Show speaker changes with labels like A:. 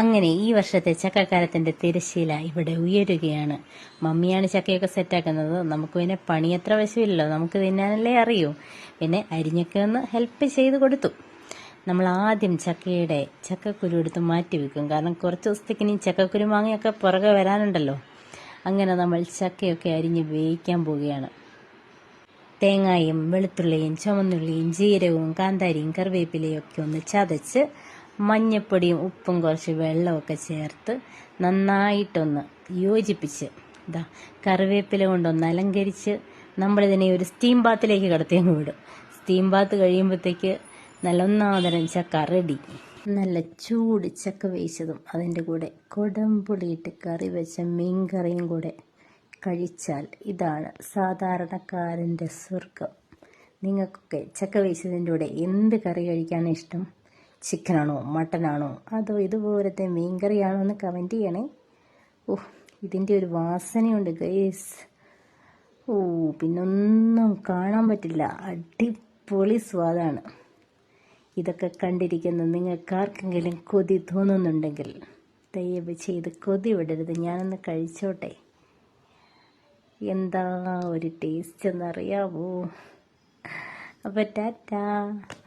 A: അങ്ങനെ ഈ വർഷത്തെ ചക്കക്കാലത്തിന്റെ തിരശ്ശീല ഇവിടെ ഉയരുകയാണ്. മമ്മിയാണ് ചക്കയൊക്കെ സെറ്റാക്കുന്നത്. നമുക്ക് പിന്നെ പണി അത്ര വശമില്ലല്ലോ. നമുക്ക് തിന്നാനല്ലേ അറിയൂ. പിന്നെ അരിഞ്ഞൊക്കെ ഒന്ന് ഹെൽപ്പ് ചെയ്ത് കൊടുത്തു. നമ്മൾ ആദ്യം ചക്കയുടെ ചക്കക്കുരു എടുത്ത് മാറ്റി വെക്കും. കാരണം കുറച്ച് ദിവസത്തേക്ക് ഇനി ചക്കക്കുരു മാങ്ങയൊക്കെ പുറകെ വരാനുണ്ടല്ലോ. അങ്ങനെ നമ്മൾ ചക്കയൊക്കെ അരിഞ്ഞ് വേവിക്കാൻ പോവുകയാണ്. തേങ്ങായും വെളുത്തുള്ളിയും ചുമന്നുള്ളിയും ജീരകവും കാന്താരിയും കറിവേപ്പിലയും ഒക്കെ ഒന്ന് ചതച്ച് മഞ്ഞപ്പൊടിയും ഉപ്പും കുറച്ച് വെള്ളമൊക്കെ ചേർത്ത് നന്നായിട്ടൊന്ന് യോജിപ്പിച്ച് ഇതാ കറിവേപ്പില കൊണ്ടൊന്ന് അലങ്കരിച്ച് നമ്മളിതിനെ ഒരു സ്റ്റീം ബാത്തിലേക്ക് കടത്തിയങ്ങ് വിടും. സ്റ്റീം ബാത്ത് കഴിയുമ്പോഴത്തേക്ക് നല്ല ഒന്നാതരം ചക്ക റെഡി നല്ല ചൂട് ചക്ക വേവിച്ചതും അതിന്റെ കൂടെ കൊടംപുളിയിട്ട് കറി വെച്ച മീൻ കറിയും കൂടെ കഴിച്ചാൽ ഇതാണ് സാധാരണക്കാരന്റെ സ്വർഗം നിങ്ങൾക്കൊക്കെ ചക്ക വേവിച്ചതിന്റെ കൂടെ എന്ത് കറി കഴിക്കാനാണ് ഇഷ്ടം? ചിക്കനാണോ മട്ടനാണോ അതോ ഇതുപോലത്തെ മീൻ കറിയാണോ എന്ന് കമന്റ് ചെയ്യണേ. ഓ ഇതിന്റെ ഒരു വാസനയുണ്ട് ഗൈസ് ഓ പിന്നൊന്നും കാണാൻ പറ്റില്ല. അടിപൊളി സ്വാദാണ്. ഇതൊക്കെ കണ്ടിരിക്കുന്ന നിങ്ങൾക്കാർക്കെങ്കിലും കൊതി തോന്നുന്നുണ്ടെങ്കിൽ ദയവ് ചെയ്ത് കൊതി വിടരുത്. ഞാനൊന്ന് കഴിച്ചോട്ടെ. എന്താ ഒരു ടേസ്റ്റ് എന്നറിയാവോ? അപ്പോൾ ടാറ്റാ.